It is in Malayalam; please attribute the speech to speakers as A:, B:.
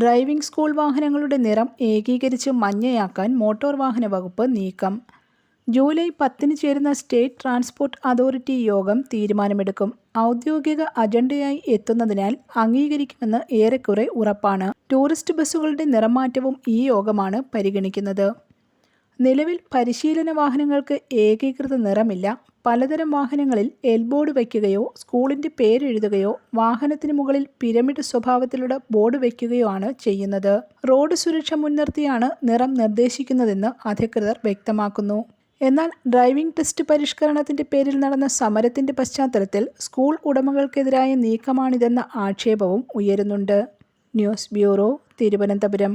A: ഡ്രൈവിംഗ് സ്കൂൾ വാഹനങ്ങളുടെ നിറം ഏകീകരിച്ച് മഞ്ഞയാക്കാൻ മോട്ടോർ വാഹന വകുപ്പ് നീക്കം. ജൂലൈ പത്തിന് ചേരുന്ന സ്റ്റേറ്റ് ട്രാൻസ്പോർട്ട് അതോറിറ്റി യോഗം തീരുമാനമെടുക്കും. ഔദ്യോഗിക അജണ്ടയായി എത്തുന്നതിനാൽ അംഗീകരിക്കുമെന്ന് ഏറെക്കുറെ ഉറപ്പാണ്. ടൂറിസ്റ്റ് ബസ്സുകളുടെ നിറമാറ്റവും ഈ യോഗമാണ് പരിഗണിക്കുന്നത്. നിലവിൽ പരിശീലന വാഹനങ്ങൾക്ക് ഏകീകൃത നിറമില്ല. പലതരം വാഹനങ്ങളിൽ എൽബോർഡ് വയ്ക്കുകയോ സ്കൂളിന്റെ പേരെഴുതുകയോ വാഹനത്തിന് മുകളിൽ പിരമിഡ് സ്വഭാവത്തിലുള്ള ബോർഡ് വയ്ക്കുകയോ ആണ് ചെയ്യുന്നത്. റോഡ് സുരക്ഷ മുൻനിർത്തിയാണ് നിറം നിർദ്ദേശിക്കുന്നതെന്ന് അധികൃതർ വ്യക്തമാക്കുന്നു. എന്നാൽ ഡ്രൈവിംഗ് ടെസ്റ്റ് പരിഷ്കരണത്തിന്റെ പേരിൽ നടന്ന സമരത്തിന്റെ പശ്ചാത്തലത്തിൽ സ്കൂൾ ഉടമകൾക്കെതിരായ നീക്കമാണിതെന്ന ആക്ഷേപവും ഉയരുന്നുണ്ട്. News bureau Thiruvananthapuram.